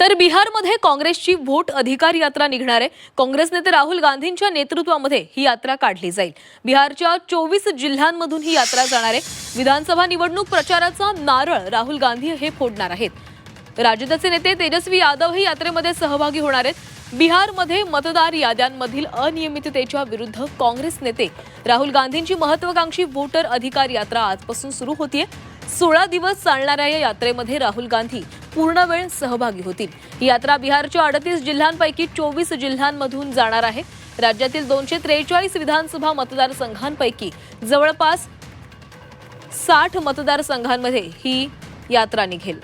तर बिहारमध्ये काँग्रेसची व्होट अधिकार यात्रा निघणार आहे. काँग्रेस नेते राहुल गांधींच्या नेतृत्वामध्ये ही यात्रा काढली जाईल. बिहारच्या चोवीस जिल्ह्यांमधून ही यात्रा जाणार आहे. विधानसभा निवडणूक प्रचाराचा नारळ राहुल गांधी हे फोडणार आहेत. राजदचे नेते तेजस्वी यादव ही यात्रेमध्ये सहभागी होणार आहेत. बिहारमध्ये मतदार याद्यांमधील अनियमिततेच्या विरुद्ध काँग्रेस नेते राहुल गांधींची महत्वाकांक्षी वोटर अधिकार यात्रा आजपासून सुरू होतीये. सोळा दिवस चालणाऱ्या या यात्रेमध्ये राहुल गांधी पूर्ण वेळ सहभागी होतील. ही यात्रा बिहारच्या अडतीस जिल्ह्यांपैकी चोवीस जिल्ह्यांमधून जाणार आहे. राज्यातील दोनशे त्रेचाळीस विधानसभा मतदारसंघांपैकी जवळपास साठ मतदारसंघांमध्ये ही यात्रा निघेल.